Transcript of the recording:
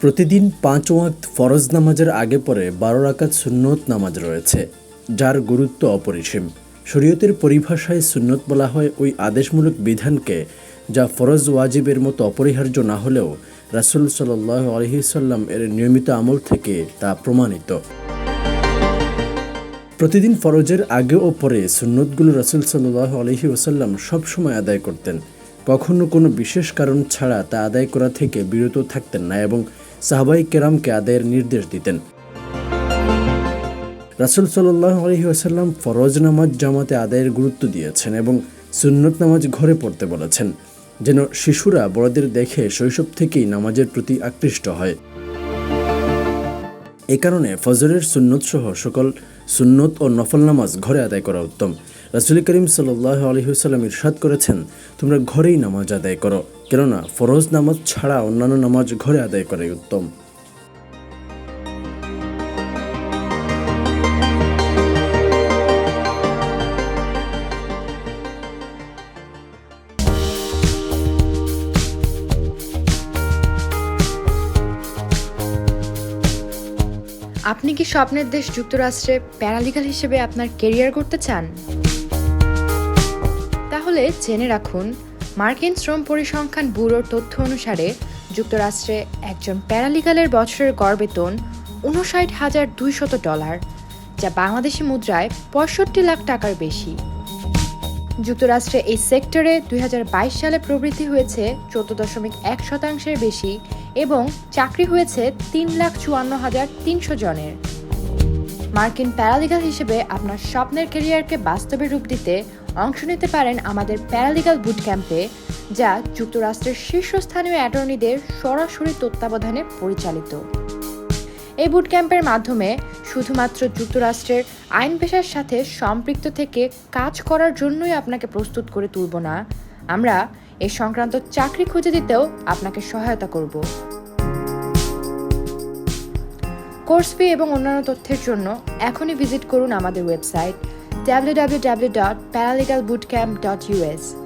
প্রতিদিন পাঁচ ওয়াক্ত ফরজ নামাজের আগে পরে বারো রাকাত সুন্নত নামাজ রয়েছে, যার গুরুত্ব অপরিসীম। শরীয়তের পরিভাষায় সুন্নত বলা হয় ওই আদেশমূলক বিধানকে যা ফরজ ওয়াজিবের মতো অপরিহার্য না হলেও রাসুল সাল্লাহ আলহিসাল্লাম এর নিয়মিত আমল থেকে তা প্রমাণিত। প্রতিদিন ফরজের আগে ও পরে সুন্নতগুলো রাসুল সাল্লাহ আলহি ওসাল্লাম সবসময় আদায় করতেন। কখনো কোনো বিশেষ কারণ ছাড়া তা আদায় করা থেকে বিরত থাকতেন না এবং সাহাবাই কেরামকে আদায়ের নির্দেশ দিতেন। রাসুল সাল্লাহ আলহি আসাল্লাম ফরজ নামাজ জামাতে আদায়ের গুরুত্ব দিয়েছেন এবং সুন্নত নামাজ ঘরে পড়তে বলেছেন, যেন শিশুরা বড়দের দেখে শৈশব থেকেই নামাজের প্রতি আকৃষ্ট হয়। এ কারণে ফজরের সুন্নত সহ সকল সুন্নত ও নফল নামাজ ঘরে আদায় করা উত্তম। রাসুল করিম সাল্লাহ আলহিহাল্লাম ইরশাদ করেছেন, তোমরা ঘরেই নামাজ আদায় করো, কেননা ফরজ নামাজ ছাড়া অন্যান্য নামাজ ঘরে আদায় করাই উত্তম। আপনি কি স্বপ্নের দেশ যুক্তরাষ্ট্রে প্যারালিগাল হিসেবে আপনার কেরিয়ার করতে চান? তাহলে জেনে রাখুন, মার্কিন শ্রম পরিসংখ্যান ব্যুরোর তথ্য অনুসারে যুক্তরাষ্ট্রে একজন প্যারালিগালের বছরের গড় বেতন উনষাট হাজার দুইশত ডলার, যা বাংলাদেশি মুদ্রায় পঁয়ষট্টি লাখ টাকার বেশি। যুক্তরাষ্ট্রে এই সেক্টরে দুই হাজার বাইশ সালে প্রবৃদ্ধি হয়েছে চোদ্দ দশমিক এক শতাংশের বেশি এবং চাকরি হয়েছে তিন লাখ চুয়ান্ন হাজার তিনশো জনের। মার্কিন প্যারালিগাল হিসেবে আপনার স্বপ্নের ক্যারিয়ারকে বাস্তবে রূপ দিতে অংশ নিতে পারেন আমাদের প্যারালিগাল বুট ক্যাম্পে যা যুক্তরাষ্ট্রের শীর্ষস্থানীয় অ্যাটর্নিদের সরাসরি তত্ত্বাবধানে পরিচালিত। এই বুট ক্যাম্পের মাধ্যমে শুধুমাত্র যুক্তরাষ্ট্রের আইন পেশার সাথে সম্পৃক্ত থেকে কাজ করার জন্যই আপনাকে প্রস্তুত করে তুলব না। আমরা এ সংক্রান্ত চাকরি খুঁজে দিতেও আপনাকে সহায়তা করব। কোর্স ফি এবং অন্যান্য তথ্যের জন্য এখনই ভিজিট করুন আমাদের website W W W dot paralegal boot camp dot www.paralegalbootcamp.us